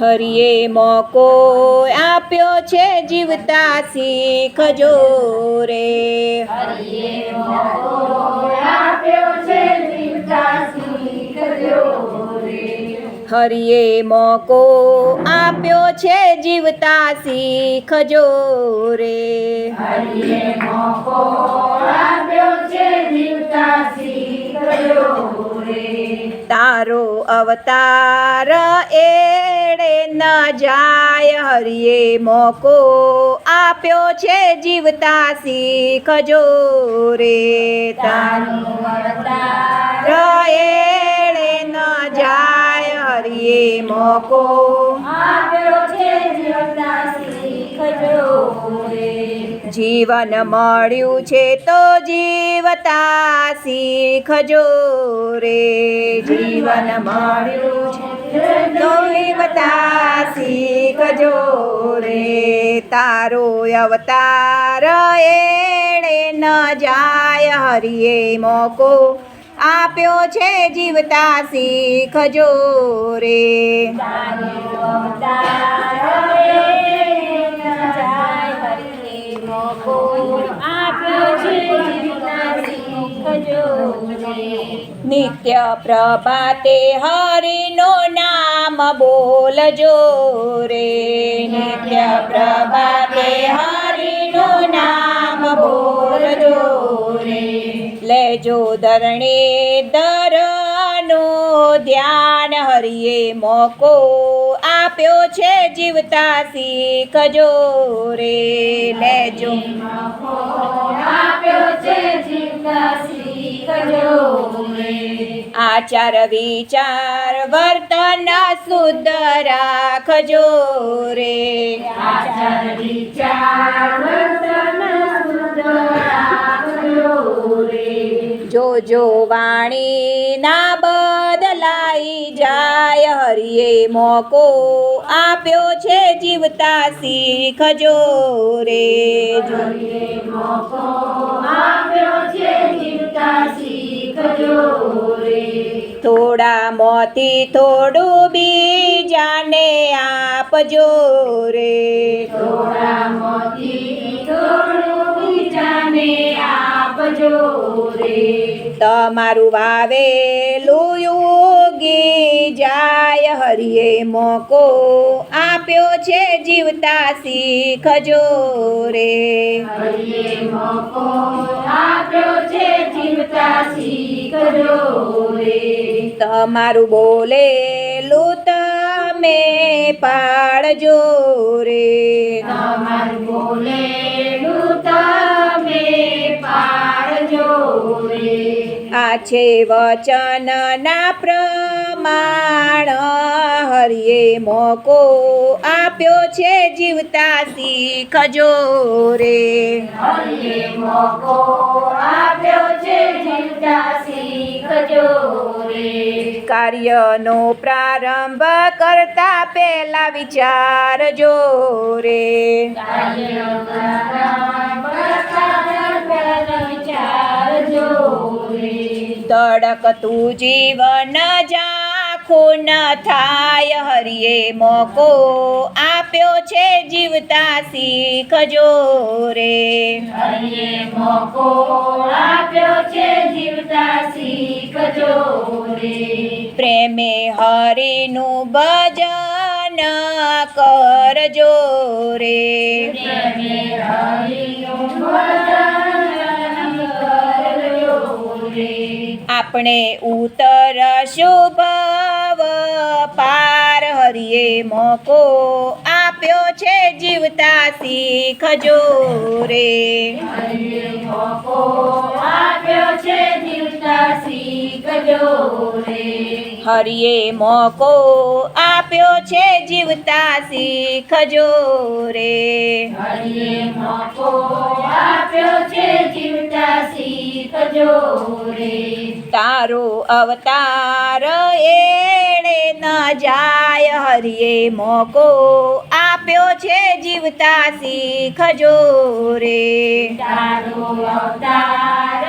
હરિએ મોકો આપ્યો છે જીવતા શીખજો રે હરિએ મોકો આપ્યો છે જીવતા શીખજો રે હરિએ મોકો આપ્યો છે જીવતા શીખજો તારો અવતાર એડે ન જાય, હરિએ મોકો આપ્યો છે જીવતા શીખજો રે તારો તારું અવતાર એડે ન જાય, હરિએ મોકો જીવન મળ્યું છે તો જીવતા શીખજો રે. જીવન મળ્યું છે તો જીવતા શીખજો રે. તારો અવતાર એણે ન જાય હરિએ મોકો આપ્યો છે જીવતા શીખજો રે. નિત્ય પ્રભાતે હરિનો નામ બોલજો રે. નિત્ય પ્રભાતે હરિનો નામ બોલજો રે. લેજો ધરણી દરનો ધ્યાન હરિએ મોકો આપ્યો છે જીવતા શીખજો રે, લેજો. આપ્યો છે જીવતા શીખજો આચાર, વિચાર, વર્તન શુદ્ધ રાખજો રે. આચાર વિચાર વર્તન શુદ્ધ રાખજો રે જો જો વાણી ના બદલાઈ જાય મોકો આપ્યો છે જીવતા શીખજો રે. જો રે. થોડા મોતી થોડું બીજાને આપજો રે. થોડા મોતી થોડું બીજાને આપજો તમારું વાવેલું યોગી જાય હરિએ મોકો આપ્યો છે જીવતા શીખજો રે આપ્યો છે જીવતા શીખજો રે તમારું બોલેલું તમે પાડજો રે. તમારું બોલેલું આ છે વચનના પ્રમાણ હરિએ મોકો આપ્યો છે જીવતા શીખજો રે. મોકો આપ્યો છે જીવતા શીખજો રે. કાર્યનો પ્રારંભ કરતા પહેલા વિચારજો રે. પ્રારંભ કરતા રે તડકતું જીવન જાખું ન થાય હરિએ મોકો આપ્યો છે જીવતા શીખજો રે હરિએ મોકો આપ્યો છે જીવતા શીખજો રે પ્રેમે હરિનું ભજન કરજો રે પ્રેમે હરિનું આપણે ઉતર શુભવ પાર હરિએ મોકો આપ્યો છે જીવતા શીખજો રે આપ્યો છે જીવતા શીખજો રે. હરિએ મોકો આપ્યો છે જીવતા શીખજો રે. હરિએ મોકો રે. તારો અવતાર એણે ન જાય હરિએ મોકો આપ્યો છે જીવતા શીખજો રે. તારો અવતાર